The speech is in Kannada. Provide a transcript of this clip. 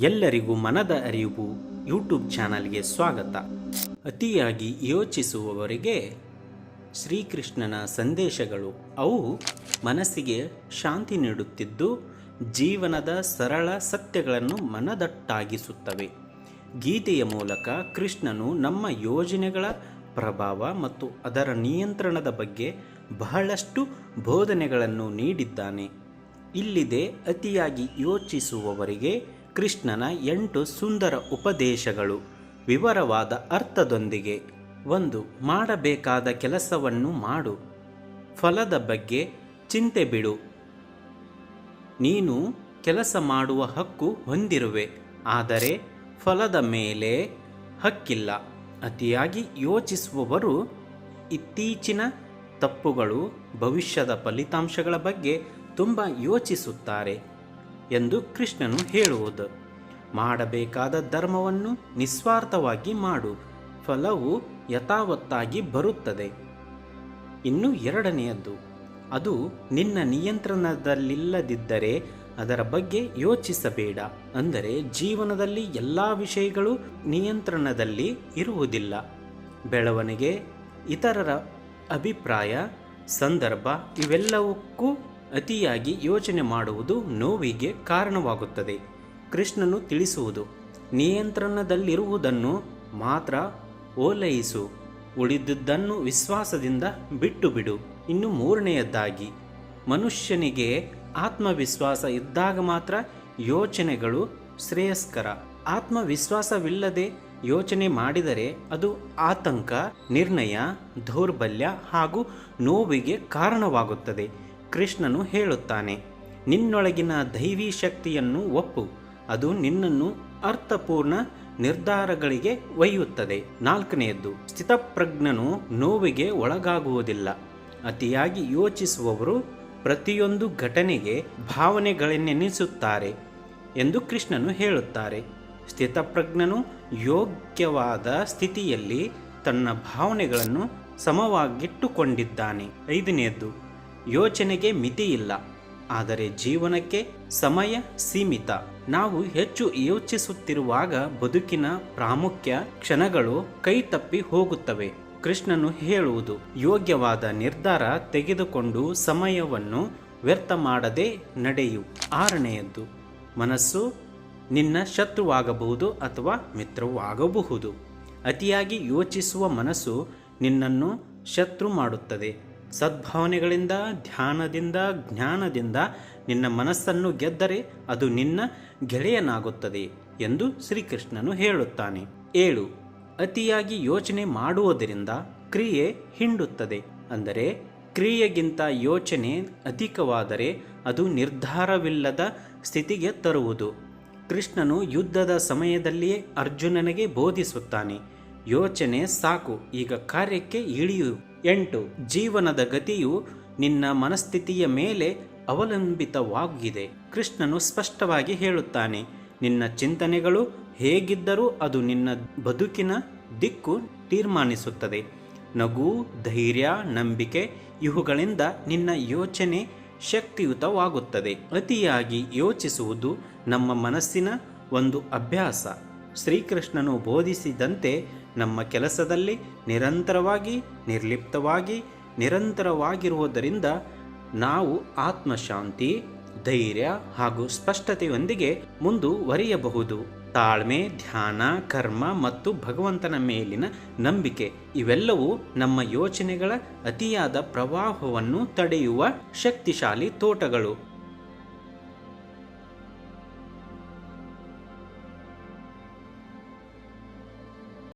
ಎಲ್ಲರಿಗೂ ಮನದ ಅರಿವು ಯೂಟ್ಯೂಬ್ ಚಾನಲ್ಗೆ ಸ್ವಾಗತ. ಅತಿಯಾಗಿ ಯೋಚಿಸುವವರಿಗೆ ಶ್ರೀಕೃಷ್ಣನ ಸಂದೇಶಗಳು. ಅವು ಮನಸ್ಸಿಗೆ ಶಾಂತಿ ನೀಡುತ್ತಿದ್ದು, ಜೀವನದ ಸರಳ ಸತ್ಯಗಳನ್ನು ಮನದಟ್ಟಾಗಿಸುತ್ತವೆ. ಗೀತೆಯ ಮೂಲಕ ಕೃಷ್ಣನು ನಮ್ಮ ಯೋಜನೆಗಳ ಪ್ರಭಾವ ಮತ್ತು ಅದರ ನಿಯಂತ್ರಣದ ಬಗ್ಗೆ ಬಹಳಷ್ಟು ಬೋಧನೆಗಳನ್ನು ನೀಡಿದ್ದಾನೆ. ಇಲ್ಲಿದೆ ಅತಿಯಾಗಿ ಯೋಚಿಸುವವರಿಗೆ ಕೃಷ್ಣನ ಎಂಟು ಸುಂದರ ಉಪದೇಶಗಳು. ವಿವರವಾದ ಅರ್ಥದೊಂದಿಗೆ ಒಂದು ಮಾಡಬೇಕಾದ ಕೆಲಸವನ್ನು ಮಾಡು. ಫಲದ ಬಗ್ಗೆ ಚಿಂತೆ ಬಿಡು. ನೀನು ಕೆಲಸ ಮಾಡುವ ಹಕ್ಕು ಹೊಂದಿರುವೆ. ಆದರೆ ಫಲದ ಮೇಲೆ ಹಕ್ಕಿಲ್ಲ. ಅತಿಯಾಗಿ ಯೋಚಿಸುವವರು ಇತ್ತೀಚಿನ ತಪ್ಪುಗಳು ಭವಿಷ್ಯದ ಫಲಿತಾಂಶಗಳ ಬಗ್ಗೆ ತುಂಬ ಯೋಚಿಸುತ್ತಾರೆ. ಎಂದು ಕೃಷ್ಣನು ಹೇಳುವುದು. ಮಾಡಬೇಕಾದ ಧರ್ಮವನ್ನು ನಿಸ್ವಾರ್ಥವಾಗಿ ಮಾಡು. ಫಲವು ಯಥಾವತ್ತಾಗಿ ಬರುತ್ತದೆ. ಇನ್ನು ಎರಡನೆಯದ್ದು, ಅದು ನಿನ್ನ ನಿಯಂತ್ರಣದಲ್ಲಿಲ್ಲದಿದ್ದರೆ ಅದರ ಬಗ್ಗೆ ಯೋಚಿಸಬೇಡ. ಅಂದರೆ ಜೀವನದಲ್ಲಿ ಎಲ್ಲ ವಿಷಯಗಳು ನಿಯಂತ್ರಣದಲ್ಲಿ ಇರುವುದಿಲ್ಲ. ಬೆಳವಣಿಗೆ, ಇತರರ ಅಭಿಪ್ರಾಯ, ಸಂದರ್ಭ ಇವೆಲ್ಲವಕ್ಕೂ ಅತಿಯಾಗಿ ಯೋಚನೆ ಮಾಡುವುದು ನೋವಿಗೆ ಕಾರಣವಾಗುತ್ತದೆ. ಕೃಷ್ಣನು ತಿಳಿಸುವುದು, ನಿಯಂತ್ರಣದಲ್ಲಿರುವುದನ್ನು ಮಾತ್ರ ಓಲೈಸು ಉಳಿದುದನ್ನು ವಿಶ್ವಾಸದಿಂದ ಬಿಟ್ಟು ಬಿಡು ಇನ್ನು ಮೂರನೆಯದ್ದಾಗಿ ಮನುಷ್ಯನಿಗೆ ಆತ್ಮವಿಶ್ವಾಸ ಇದ್ದಾಗ ಮಾತ್ರ ಯೋಚನೆಗಳು ಶ್ರೇಯಸ್ಕರ. ಆತ್ಮವಿಶ್ವಾಸವಿಲ್ಲದೆ ಯೋಚನೆ ಮಾಡಿದರೆ ಅದು ಆತಂಕ, ನಿರ್ಣಯ, ದೌರ್ಬಲ್ಯ ಹಾಗೂ ನೋವಿಗೆ ಕಾರಣವಾಗುತ್ತದೆ. ಕೃಷ್ಣನು ಹೇಳುತ್ತಾನೆ, ನಿನ್ನೊಳಗಿನ ದೈವಿ ಶಕ್ತಿಯನ್ನು ಒಪ್ಪು, ಅದು ನಿನ್ನನ್ನು ಅರ್ಥಪೂರ್ಣ ನಿರ್ಧಾರಗಳಿಗೆ ಒಯ್ಯುತ್ತದೆ. ನಾಲ್ಕನೆಯದ್ದು, ಸ್ಥಿತಪ್ರಜ್ಞನು ನೋವಿಗೆ ಒಳಗಾಗುವುದಿಲ್ಲ. ಅತಿಯಾಗಿ ಯೋಚಿಸುವವರು ಪ್ರತಿಯೊಂದು ಘಟನೆಗೆ ಭಾವನೆಗಳನ್ನೆನಿಸುತ್ತಾರೆ ಎಂದು ಕೃಷ್ಣನು ಹೇಳುತ್ತಾರೆ. ಸ್ಥಿತಪ್ರಜ್ಞನು ಯೋಗ್ಯವಾದ ಸ್ಥಿತಿಯಲ್ಲಿ ತನ್ನ ಭಾವನೆಗಳನ್ನು ಸಮವಾಗಿಟ್ಟುಕೊಂಡಿದ್ದಾನೆ. ಐದನೆಯದ್ದು ಯೋಚನೆಗೆ ಮಿತಿಯಿಲ್ಲ ಆದರೆ ಜೀವನಕ್ಕೆ ಸಮಯ ಸೀಮಿತ. ನಾವು ಹೆಚ್ಚು ಯೋಚಿಸುತ್ತಿರುವಾಗ ಬದುಕಿನ ಪ್ರಾಮುಖ್ಯ ಕ್ಷಣಗಳು ಕೈ ತಪ್ಪಿ ಹೋಗುತ್ತವೆ. ಕೃಷ್ಣನು ಹೇಳುವುದು, ಯೋಗ್ಯವಾದ ನಿರ್ಧಾರ ತೆಗೆದುಕೊಂಡು ಸಮಯವನ್ನು ವ್ಯರ್ಥ ಮಾಡದೆ ನಡೆಯು. ಆರನೆಯದ್ದು, ಮನಸ್ಸು ನಿನ್ನ ಶತ್ರುವಾಗಬಹುದು ಅಥವಾ ಮಿತ್ರವಾಗಬಹುದು. ಅತಿಯಾಗಿ ಯೋಚಿಸುವ ಮನಸ್ಸು ನಿನ್ನನ್ನು ಶತ್ರು ಮಾಡುತ್ತದೆ. ಸದ್ಭಾವನೆಗಳಿಂದ, ಧ್ಯಾನದಿಂದ, ಜ್ಞಾನದಿಂದ ನಿನ್ನ ಮನಸ್ಸನ್ನು ಗೆದ್ದರೆ ಅದು ನಿನ್ನ ಗೆಳೆಯನಾಗುತ್ತದೆ ಎಂದು ಶ್ರೀಕೃಷ್ಣನು ಹೇಳುತ್ತಾನೆ. ಏಳು, ಅತಿಯಾಗಿ ಯೋಚನೆ ಮಾಡುವುದರಿಂದ ಕ್ರಿಯೆ ಹಿಂಡುತ್ತದೆ. ಅಂದರೆ ಕ್ರಿಯೆಗಿಂತ ಯೋಚನೆ ಅಧಿಕವಾದರೆ ಅದು ನಿರ್ಧಾರವಿಲ್ಲದ ಸ್ಥಿತಿಗೆ ತರುವುದು. ಕೃಷ್ಣನು ಯುದ್ಧದ ಸಮಯದಲ್ಲಿಯೇ ಅರ್ಜುನನಿಗೆ ಬೋಧಿಸುತ್ತಾನೆ. ಯೋಚನೆ ಸಾಕು, ಈಗ ಕಾರ್ಯಕ್ಕೆ ಇಳಿಯು. ಎಂಟು, ಜೀವನದ ಗತಿಯು ನಿನ್ನ ಮನಸ್ಥಿತಿಯ ಮೇಲೆ ಅವಲಂಬಿತವಾಗಿದೆ. ಕೃಷ್ಣನು ಸ್ಪಷ್ಟವಾಗಿ ಹೇಳುತ್ತಾನೆ, ನಿನ್ನ ಚಿಂತನೆಗಳು ಹೇಗಿದ್ದರೂ ಅದು ನಿನ್ನ ಬದುಕಿನ ದಿಕ್ಕು ತೀರ್ಮಾನಿಸುತ್ತದೆ. ನಗು, ಧೈರ್ಯ, ನಂಬಿಕೆ ಇವುಗಳಿಂದ ನಿನ್ನ ಯೋಚನೆ ಶಕ್ತಿಯುತವಾಗುತ್ತದೆ. ಅತಿಯಾಗಿ ಯೋಚಿಸುವುದು ನಮ್ಮ ಮನಸ್ಸಿನ ಒಂದು ಅಭ್ಯಾಸ. ಶ್ರೀಕೃಷ್ಣನು ಬೋಧಿಸಿದಂತೆ ನಮ್ಮ ಕೆಲಸದಲ್ಲಿ ನಿರಂತರವಾಗಿ, ನಿರ್ಲಿಪ್ತವಾಗಿ, ನಿರಂತರವಾಗಿರುವುದರಿಂದ ನಾವು ಆತ್ಮಶಾಂತಿ, ಧೈರ್ಯ ಹಾಗೂ ಸ್ಪಷ್ಟತೆಯೊಂದಿಗೆ ಮುಂದುವರಿಯಬಹುದು. ತಾಳ್ಮೆ, ಧ್ಯಾನ, ಕರ್ಮ ಮತ್ತು ಭಗವಂತನ ಮೇಲಿನ ನಂಬಿಕೆ ಇವೆಲ್ಲವೂ ನಮ್ಮ ಯೋಚನೆಗಳ ಅತಿಯಾದ ಪ್ರವಾಹವನ್ನು ತಡೆಯುವ ಶಕ್ತಿಶಾಲಿ ತೋಟಗಳು.